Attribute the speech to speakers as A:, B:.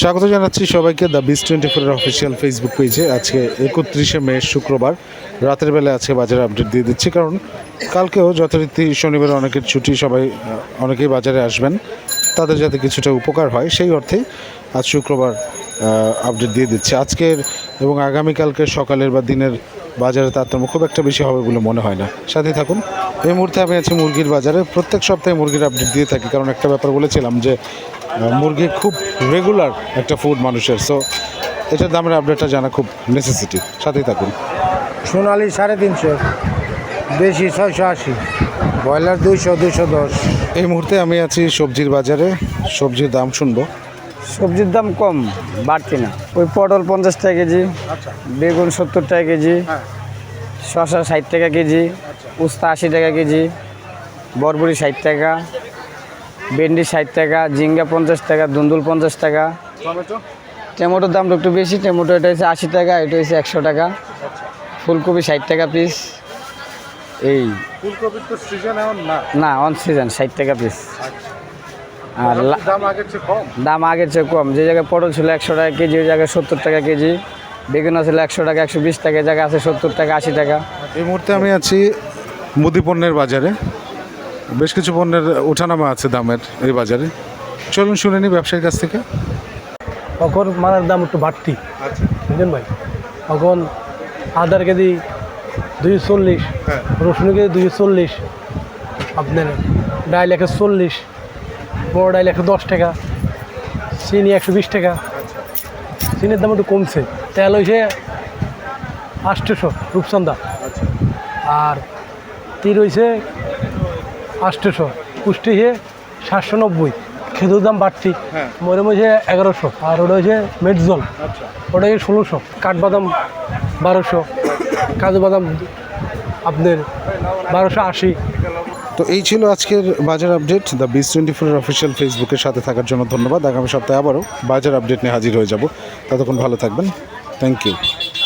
A: স্বাগত জানাচ্ছি সবাইকে দ্য বিস টোয়েন্টি ফোরের অফিসিয়াল ফেসবুক পেজে আজকে একত্রিশে মে, শুক্রবার। রাতের বেলা আজকে বাজারে আপডেট দিয়ে দিচ্ছি, কারণ কালকেও যথারীতি শনিবার অনেকের ছুটি, সবাই অনেকেই বাজারে আসবেন। তাদের যাতে কিছুটা উপকার হয়, সেই অর্থে আজ শুক্রবার আপডেট দিয়ে দিচ্ছে। আজকের এবং আগামীকালকে সকালের বা দিনের বাজারে তারতম্য খুব একটা বেশি হবে বলে মনে হয় না। সাথে থাকুন এই মুহূর্তে আমি আছি মুরগির বাজারে। প্রত্যেক সপ্তাহে মুরগির আপডেট দিয়ে থাকি কারণ একটা ব্যাপার বলেছিলাম যে মুরগি খুব রেগুলার একটা ফুড মানুষের সো এটার দামের আপডেটটা জানা খুব নেসেসিটি সাথেই থাকুন।
B: সোনালি সাড়ে তিনশো দেশি ছয়শো আশি ব্রয়লার দুইশো দুইশো দশ।
A: এই মুহূর্তে আমি আছি সবজির বাজারে সবজির দাম শুনব।
C: সবজির দাম কম বাড়তি না। ওই পটল পঞ্চাশ টাকা কেজি বেগুন সত্তর টাকা কেজি শসা ষাট টাকা কেজি উস্তা আশি টাকা কেজি বরবরি ষাট টাকা ভেন্ডি ষাট টাকা ঝিঙ্গা পঞ্চাশ টাকা দুন্দুল পঞ্চাশ টাকা। টমেটোর দামটা একটু বেশি টমেটো এটা হচ্ছে আশি টাকা এটা হচ্ছে একশো টাকা। ফুলকপি ষাট টাকা পিস এই।
A: ফুলকপির তো সিজন এখন না?
C: না অন সিজন ষাট টাকা পিস আর
A: দাম আগের চেয়ে কম?
C: দাম আগের চেয়ে কম। যে জায়গায় পটল ছিল একশো টাকা কেজি ওই জায়গায় সত্তর টাকা কেজি। বেগুন ছিল একশো টাকা একশো বিশ টাকা এই জায়গায় আছে সত্তর টাকা আশি টাকা।
A: এই মুহূর্তে আমি আছি মুদি পণ্যের বাজারে। বেশ কিছু পণ্যের ওঠানামা আছে দামের এই বাজারে। চলুন শুনে নিই ব্যবসায়ীর কাছ থেকে।
D: তখন মালের দাম একটু বাড়তি।
A: আচ্ছা।
D: বুঝলেন ভাই? তখন আদার কেজি দুইশো চল্লিশ
A: হ্যাঁ।
D: রসুন কেজি দুইশো চল্লিশ আপনার ডাইল একশো চল্লিশ বড় ডাইল একশো দশ টাকা চিনি একশো বিশ টাকা। চিনির দাম একটু কমছে। তেল হয়েছে আটশোশো রূপচন্দা আর তীর হয়েছে আটশোশো। পুষ্টি হয়ে সাতশো নব্বই। খেজুর দাম বাড়তি।
A: হ্যাঁ।
D: মরে মধ্যে এগারোশো। আর ওটা হচ্ছে মেটজল। ওটা হচ্ছে ষোলোশো। কাঠবাদাম বারোশো। কাজু বাদাম আপনার বারোশো আশি।
A: তো এই ছিল আজকের বাজার আপডেট। দ্য বিস টোয়েন্টি ফোরের অফিসিয়াল ফেসবুকের সাথে থাকার জন্য ধন্যবাদ। আগামী সপ্তাহে আবারও বাজার আপডেট নিয়ে হাজির হয়ে যাব। ততক্ষণ ভালো থাকবেন। Thank you